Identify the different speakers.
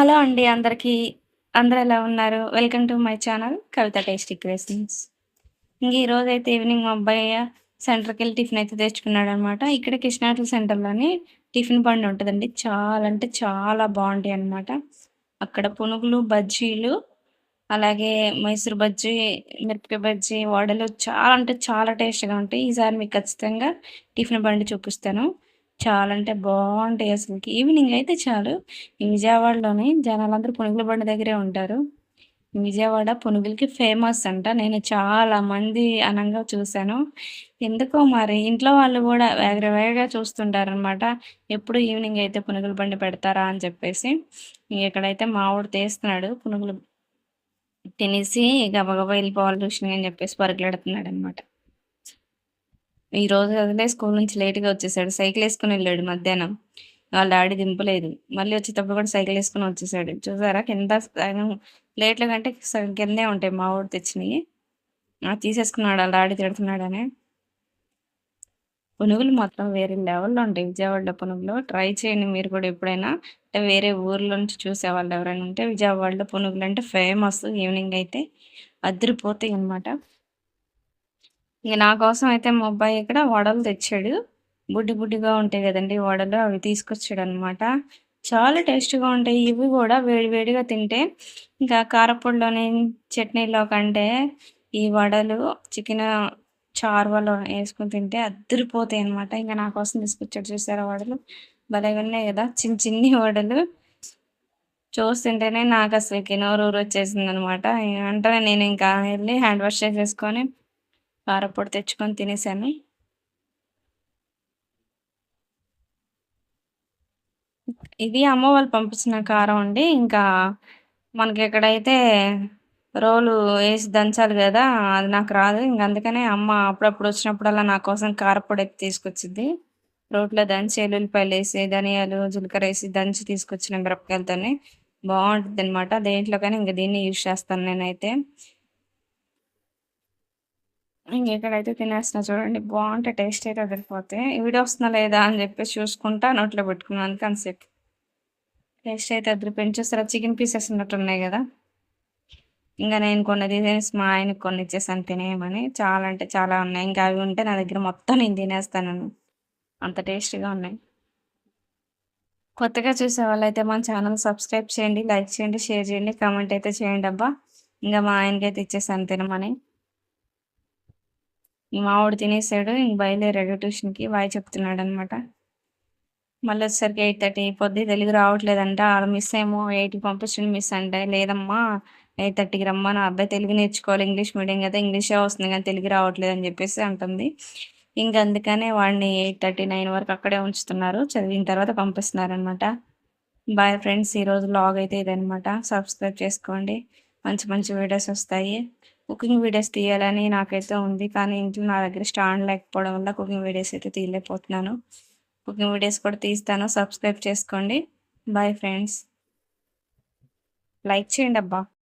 Speaker 1: Hello అండి అందరికీ. అందరు ఎలా ఉన్నారు? Welcome to my channel Kavitha tasty creations. ఇంక ఈరోజైతే ఈవినింగ్ మా అబ్బాయి సెంటర్‌కెళ్ళి టిఫిన్ అయితే తెచ్చుకున్నాడనమాట. ఇక్కడ కృష్ణాటల సెంటర్‌లోని టిఫిన్ బండి ఉంటుందండి చాలా అంటే చాలా బాగుంటాయి అనమాట అక్కడ పునుగులు, బజ్జీలు, అలాగే మైసూర్ బజ్జీ, మిరపకాయ బజ్జీ, వడలు చాలా అంటే చాలా టేస్ట్‌గా ఉంటాయి. ఈసారి మీకు ఖచ్చితంగా టిఫిన్ బండి చూపిస్తాను. చాలా అంటే బాగుంటాయి అసలుకి ఈవినింగ్ అయితే చాలు ఈ విజయవాడలోని జనాలందరూ పునుగుల బండి దగ్గరే ఉంటారు. విజయవాడ పునుగులకి ఫేమస్ అంట. నేను చాలా మంది అనంగా చూశాను. ఎందుకో మరి ఇంట్లో వాళ్ళు కూడా వేగరవేగగా చూస్తుంటారనమాట. ఎప్పుడు ఈవినింగ్ అయితే పునుగుల బండి పెడతారా అని చెప్పేసి. ఇక్కడైతే మావోడు తీస్తున్నాడు పునుగులు తినేసి గబగబా వెళ్ళిపోవాలి చూసినాయి అని చెప్పేసి ఈ ఈరోజు వదిలే స్కూల్ నుంచి లేట్‌గా వచ్చేసాడు. సైకిల్ వేసుకుని వెళ్ళాడు మధ్యాహ్నం. వాళ్ళ డాడీ దింపలేదు. మళ్ళీ వచ్చేటప్పుడు కూడా సైకిల్ వేసుకుని వచ్చేసాడు. చూసారా కింద సగం ప్లేట్ల కంటే కిందే ఉంటాయి మా ఊరు తెచ్చినాయి తీసేసుకున్నాడు వాళ్ళ డాడీ తిడుతున్నాడని. పునుగులు మాత్రం వేరే లెవెల్‌లో ఉంటాయి విజయవాడలో పునుగులు. ట్రై చేయండి మీరు కూడా ఎప్పుడైనా. అంటే వేరే ఊర్లో నుంచి చూసేవాళ్ళు ఎవరైనా ఉంటే విజయవాడలో పునుగులు అంటే ఫేమస్. ఈవినింగ్ అయితే అదిరిపోతాయన్నమాట. ఇంక నా కోసం అయితే మా అబ్బాయి ఇక్కడ వడలు తెచ్చాడు. బుడ్డి బుడ్డిగా ఉంటాయి కదండి వడలు అవి తీసుకొచ్చాడనమాట. చాలా టేస్ట్‌గా ఉంటాయి. ఇవి కూడా వేడివేడిగా తింటే ఇంకా కారపొడిలోని చట్నీలో కంటే ఈ వడలు చికెన్ చారువలో వేసుకుని తింటే అద్దిరిపోతాయనమాట. ఇంకా నా కోసం తీసుకొచ్చాడు చూసారా వడలు. భలేగున్నాయి కదా చిన్ని చిన్ని వడలు. చూస్తుంటేనే నాకు అసలుకి నోరు ఊరు వచ్చేసింది అనమాట అంటే నేను ఇంకా వెళ్ళి హ్యాండ్ వాష్ చేసేసుకొని కారపొడి తెచ్చుకొని తినేసాను. ఇది అమ్మ వాళ్ళు పంపించిన కారం అండి. ఇంకా మనకి ఎక్కడైతే రోలు వేసి దంచాలి కదా అది నాకు రాదు. ఇంక అందుకనే అమ్మ అప్పుడప్పుడు వచ్చినప్పుడల్లా నా కోసం కారపొడి అయితే తీసుకొచ్చింది రోట్లో దంచి ఎల్లుల్లిపాయలేసి, ధనియాలు, జీలకర్రేసి దంచి తీసుకొచ్చిన మిరపకాయలతోనే బాగుంటుంది అనమాట దేంట్లో కానీ ఇంక దీన్ని యూజ్ చేస్తాను నేనైతే. ఇంగిక్కడైతే తినేస్తున్నా చూడండి. బాగుంటే టేస్ట్ అయితే అదిరిపోతాయి. వీడియో వస్తుందా లేదా అని చెప్పి చూసుకుంటా నోట్లో పెట్టుకున్నాను కన్సెప్ట్ టేస్ట్ అయితే అదిరిపోయింది. చూసారా చికెన్ పీసెస్ ఉన్నట్టున్నాయి కదా ఇంకా నేను కొన్ని తీసేసి మా ఆయనకి కొన్ని ఇచ్చేసాను తినేయమని. చాలా అంటే చాలా ఉన్నాయి. ఇంకా అవి ఉంటే నా దగ్గర మొత్తం నేను తినేస్తాను. అంత టేస్టీగా ఉన్నాయి. కొత్తగా చూసేవాళ్ళైతే మన ఛానల్ సబ్స్క్రైబ్ చేయండి, లైక్ చేయండి, షేర్ చేయండి, కామెంట్ అయితే చేయండి అబ్బా ఇంకా మా ఆయనకైతే ఇచ్చేసాను తినమని. ఈ వోడు తినేసాడు. ఇంక బయలుదేరాడు ట్యూషన్‌కి. బాయ్ చెప్తున్నాడనమాట. మళ్ళొచ్చేసరికి 8:30 అయిపోద్ది. తెలుగు రావట్లేదంట. ఆళ్ళ మిస్ ఏమో ఎయిట్కి పంపించండి మిస్ అంటే, లేదమ్మా 8:30కి రమ్మా నా అబ్బాయి తెలుగు నేర్చుకోవాలి. ఇంగ్లీష్ మీడియం కదా ఇంగ్లీషే వస్తుంది కానీ తెలుగు రావట్లేదు అని చెప్పేసి అంటుంది. ఇంక అందుకనే వాడిని 8:30, 9 వరకు అక్కడే ఉంచుతున్నారు. చదివిన తర్వాత పంపిస్తున్నారు అనమాట బాయ్ ఫ్రెండ్స్. ఈరోజు లాగ్ అయితే ఇదనమాట. సబ్స్క్రైబ్ చేసుకోండి. మంచి మంచి వీడియోస్ వస్తాయి. కుకింగ్ వీడియోస్ తీయాలని నాకైతే ఉంది. కానీ ఇంట్లో నా దగ్గర స్టాండ్ లేకపోవడం వల్ల కుకింగ్ వీడియోస్ అయితే తీయలేకపోతున్నాను. కుకింగ్ వీడియోస్ కూడా తీస్తాను. సబ్స్క్రైబ్ చేసుకోండి. Bye friends. లైక్ చేయండి అబ్బా